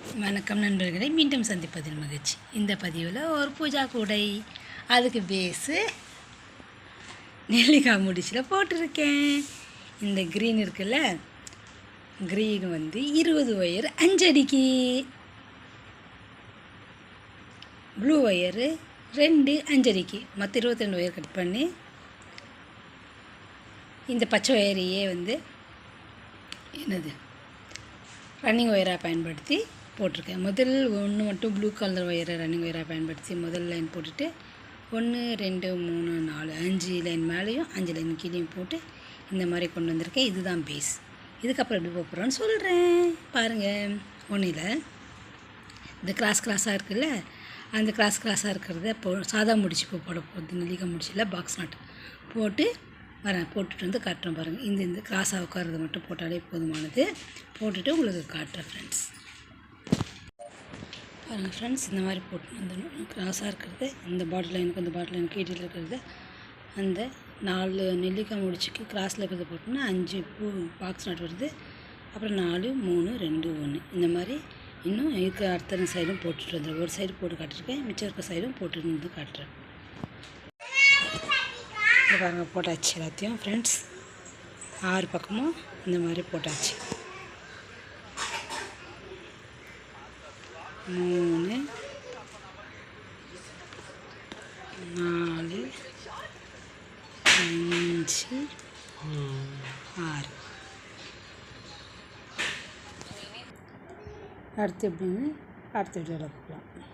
வணக்கம் நண்பர்களை மீண்டும் சந்திப்பதில் மகிழ்ச்சி. இந்த பதிவில் ஒரு பூஜா கூடை அதுக்கு பேஸு நெல்லிக்காய் முடிச்சில் போட்டிருக்கேன். இந்த க்ரீன் இருக்குல்ல க்ரீன் வந்து இருபது ஒயர் அஞ்சடிக்கு ப்ளூ ஒயரு ரெண்டு அஞ்சடிக்கு மொத்தம் இருபத்தி ரெண்டு ஒயர் கட் பண்ணி இந்த பச்சை ஒயரையே வந்து என்னது ரன்னிங் ஒயராக பயன்படுத்தி போட்டிருக்கேன். முதல் ஒன்று மட்டும் ப்ளூ கலர் ஒயரை ரன்னிங் ஒயராக பயன்படுத்தி முதல் லைன் போட்டுட்டு ஒன்று ரெண்டு மூணு நாலு அஞ்சு லைன் மேலேயும் அஞ்சு லைன் கீழேயும் போட்டு இந்த மாதிரி கொண்டு வந்திருக்கேன். இதுதான் பேஸ் இதுக்கப்புறம் எப்படி போக போகிறோன்னு சொல்கிறேன் பாருங்கள் ஒன்றில் இந்த கிராஸ் கிராஸாக இருக்குல்ல அந்த கிராஸ் கிராஸாக இருக்கிறத போ சாதா முடிச்சு இப்போ போட போகுது நெல்லிக்காய் முடிச்சில பாக்ஸ் நாட் போட்டு வரேன். போட்டுட்டு வந்து காட்டுறேன் பாருங்கள் இந்த இந்த கிராஸாக உட்காரது மட்டும் போட்டாலே போதுமானது. போட்டுட்டு உங்களுக்கு காட்டுறேன் ஃப்ரெண்ட்ஸ் பாருங்கள் ஃப்ரெண்ட்ஸ் இந்த மாதிரி போட்டு வந்துடணும் கிராஸாக இருக்கிறது. இந்த பாட்டில் எனக்கு அந்த பாட்டில் எனக்கு கீட்டில் இருக்கிறது. அந்த நாலு நெல்லிக்காய் முடிச்சுக்கு கிராஸில் இருக்கிறத போட்டோம்னா அஞ்சு பூ பாக்ஸ் நாட் வருது. அப்புறம் நாலு மூணு ரெண்டு ஒன்று இந்த மாதிரி இன்னும் இருக்க அடுத்த சைடும் போட்டுட்டு வந்துடுறேன். ஒரு சைடு போட்டு காட்டிருக்கேன் மிச்சம் இருக்க சைடும் போட்டு வந்து காட்டுறேன். பாருங்கள் போட்டாச்சு எல்லாத்தையும். ஃப்ரெண்ட்ஸ் ஆறு பக்கமும் இந்த மாதிரி போட்டாச்சு. மூணு. நாலு. அஞ்சு. ஆறு. அடுத்து எப்படின்னு அடுத்த வீடியோவில் பார்க்கலாம்.